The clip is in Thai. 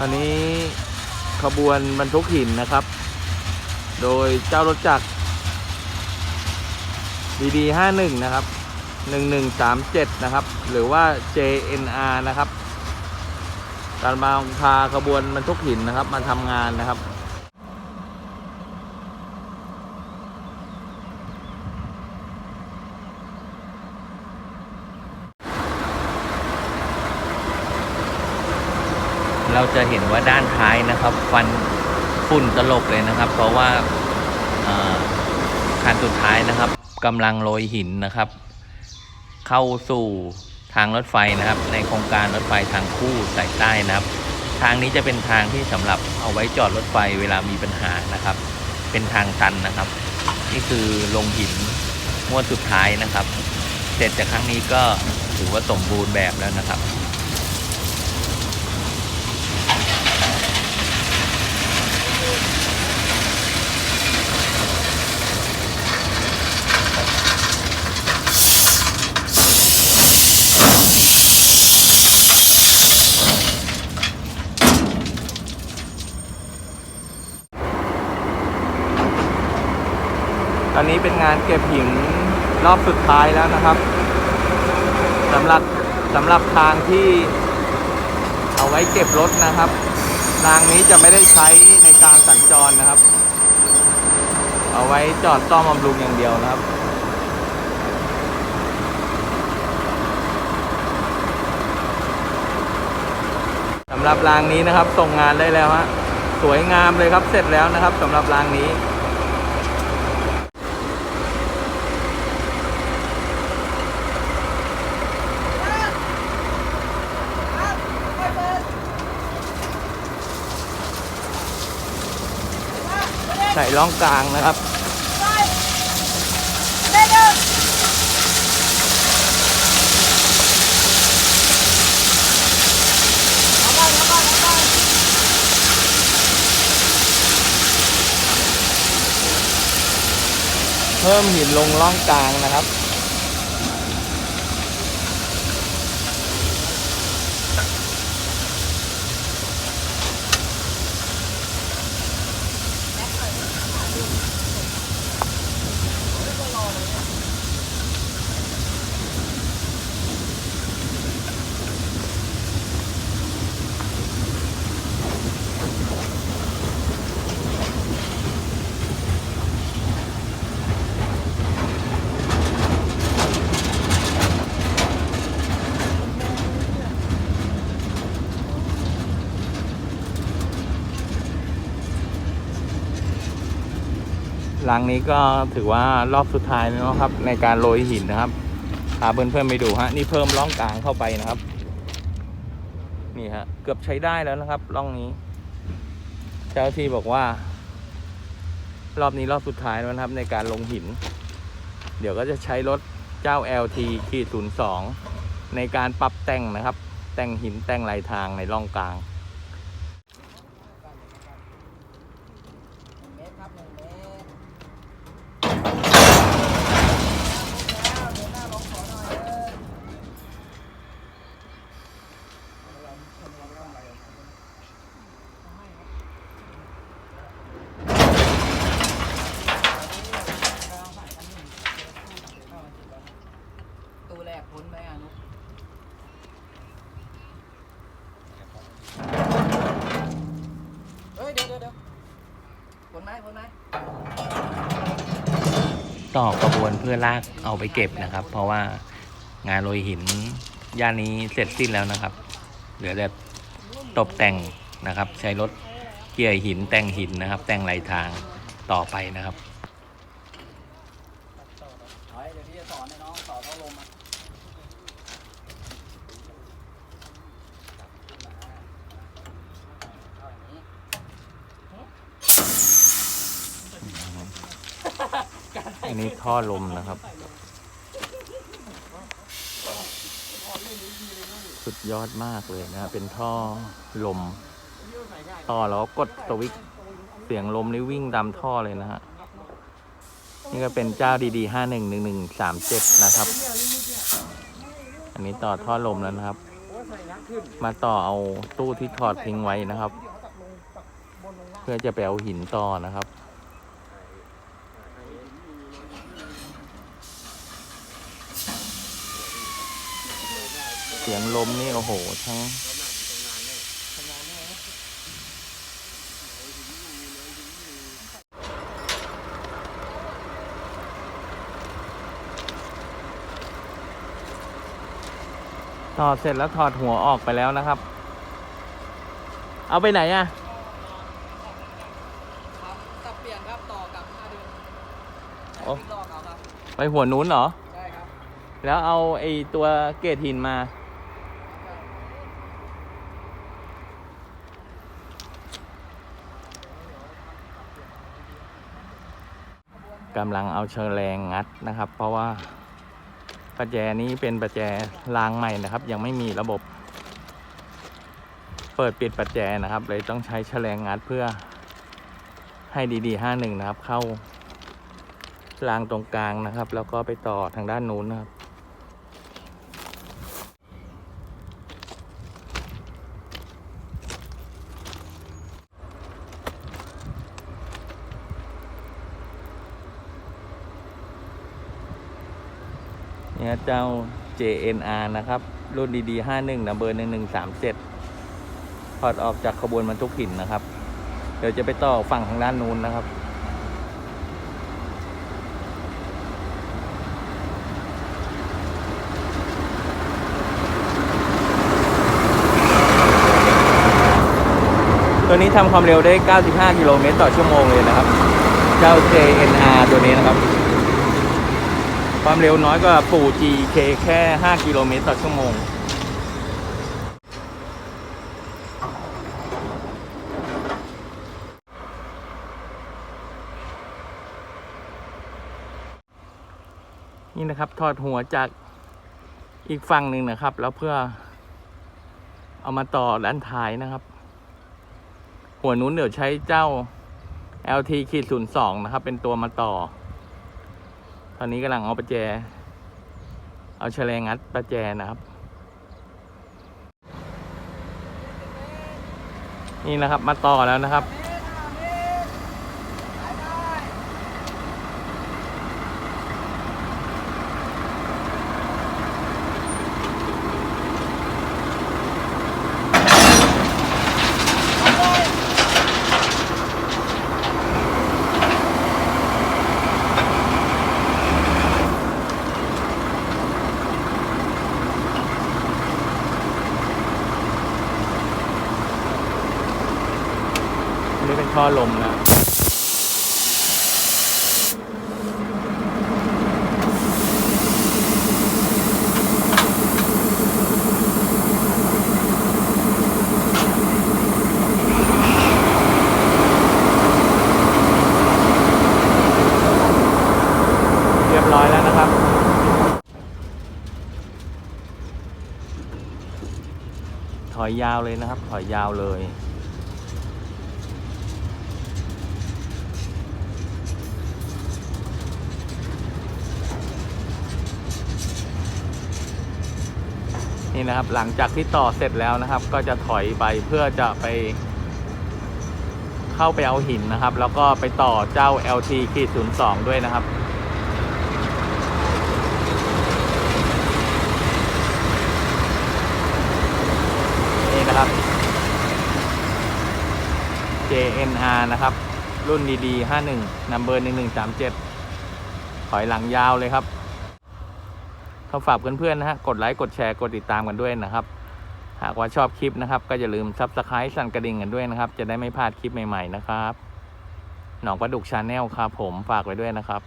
อันนี้ขบวนบรรทุกหินนะครับ โดยเจ้ารถจักรดีห้าหนึ่งนะครับหนึ่งหนะครับ หรือว่า JNR นะครับการมาพาขบวนบรรทุกหินนะครับ มาทำงานนะครับ เราจะเห็นว่าด้านท้ายนะครับฟันฝุ่นตลบเลยนะครับ เพราะว่าคันสุดท้ายนะครับกำลังโรยหินนะครับ เข้าสู่ทางรถไฟนะครับ ในโครงการรถไฟทางคู่สายใต้นะครับ ทางนี้จะเป็นทางที่สำหรับเอาไว้จอดรถไฟเวลามีปัญหานะครับ เป็นทางตันนะครับ นี่คือลงหินงวดสุดท้ายนะครับ เสร็จจากครั้งนี้ก็ถือว่าสมบูรณ์แบบแล้วนะครับ นี้เป็นงานเก็บหินรอบสุดท้ายแล้วนะครับสำหรับสำหรับทางที่เอาไว้เก็บรถนะครับรางนี้จะไม่ได้ใช้ในการสัญจรนะครับ เอาไว้จอดซ่อมบำรุงอย่างเดียวนะครับสำหรับรางนี้นะครับส่งงานได้แล้วฮะสวยงามเลยครับเสร็จแล้วนะครับสำหรับรางนี้ ใส่ร่องกลางนะครับเพิ่มหินลงร่องกลางนะครับ รังนี้ก็ถือว่ารอบสุดท้ายแล้วครับ ในการโรยหินนะครับพาเพื่อนๆไปดูฮะนี่เพิ่มร่องกลางเข้าไปนะครับ นี่ฮะเกือบใช้ได้แล้วนะครับร่องนี้ เจ้าที่บอกว่า รอบนี้รอบสุดท้ายแล้วนะครับ ในการลงหิน เดี๋ยวก็จะใช้รถเจ้า LT ขีดศูนย์สองในการปรับแต่งนะครับ แต่งหินแต่งลายทางในร่องกลาง เมตรครับหนึ่งเมตรตู้แรกพ้นไหมอะนุ๊กเฮ้ย เดี๋ยวเดี๋ยวเดี๋ยวพ้น ไหมพ้นไหมต่อกระบวนเพื่อลากเอาไปเก็บนะครับ เพราะว่างานโรยหินย่านนี้เสร็จสิ้นแล้วนะครับ เหลือแต่ตกแต่งนะครับ ใช้รถเกี่ยหินแต่งหินนะครับ แต่งลายทางต่อไปนะครับเดี๋ยวพี่จะสอนให้น้องต่อเท้าลมอะเอาอย่างนี้ อันนี้ท่อลมนะครับ สุดยอดมากเลยนะ เป็นท่อลมต่อแล้วก็กดสวิตช์เสียงลมนี่วิ่งตามท่อเลยนะฮะ นี่ก็เป็นเจ้าดีๆห้าหนึ่งหนึ่งหนึ่งสามเจ็ดนะครับ อันนี้ต่อท่อลมแล้วนะครับ มาต่อเอาตู้ที่ถอดทิ้งไว้นะครับเดี๋ยวเขาตักลงตักบนลงล่างเพื่อจะไปเอาหินต่อนะครับ สียงลมนี่โอ้โห ทั้งทำงานแน่นะถอดเสร็จแล้วถอดหัวออกไปแล้วนะครับ เอาไปไหนอะทำกับเปลี่ยนครับต่อกับห้าเดือนใช้วิ่งรอบเอาครับไปหัวนู้นเหรอ ใช่ครับ แล้วเอาไอ้ตัวเกตหินมา กำลังเอาเชลแรงงัดนะครับ เพราะว่าประแจนี้เป็นประแจรางใหม่นะครับ ยังไม่มีระบบ เปิดปิดประแจนะครับ เลยต้องใช้แฉลงงัดเพื่อให้ดีๆห้าหนึ่งนะครับ เข้ารางตรงกลางนะครับ แล้วก็ไปต่อทางด้านนู้นนะครับ เนี่ยเจ้า JNR นะครับ รุ่นดีๆ51นะเบอร์ 1137ถอดออกจากขบวนบรรทุกหินนะครับ เดี๋ยวจะไปต่อฝั่งทางด้านนู้นนะครับตัวนี้ทำความเร็วได้ 95 กิโลเมตรต่อชั่วโมงเลยนะครับ เจ้า JNR ตัวนี้นะครับ ความเร็วน้อยกว่าปู่ GK แค่ 5 กิโลเมตรต่อชั่วโมง นี่นะครับถอดหัวจากอีกฝั่งหนึ่งนะครับ แล้วเพื่อเอามาต่อด้านท้ายนะครับ หัวนู้นเดี๋ยวใช้เจ้า LT ขีด02นะครับ เป็นตัวมาต่อ ตอนนี้กำลังเอาประแจ เอาแฉลงงัดประแจนะครับ นี่นะครับมาต่อแล้วนะครับ ท่อลมนะเรียบร้อยแล้วนะครับถอยยาวเลยนะครับ ถอยยาวเลย นี่นะครับ หลังจากที่ต่อเสร็จแล้วนะครับ ก็จะถอยไปเพื่อจะไป เข้าไปเอาหินนะครับ แล้วก็ไปต่อเจ้า LT ขีด02 ด้วยนะครับนี่นะครับ JNR นะครับ รุ่นดีๆ51 number 1137ถอยหลังยาวเลยครับ ก็ฝากเพื่อนๆนะฮะกดไลค์กดแชร์กดติดตามกันด้วยนะครับ หากว่าชอบคลิปนะครับ ก็อย่าลืมซับสไครต์สั่นกระดิ่งกันด้วยนะครับ จะได้ไม่พลาดคลิปใหม่ๆนะครับหนองประดุกชาแนลครับผมฝากไว้ด้วยนะครับ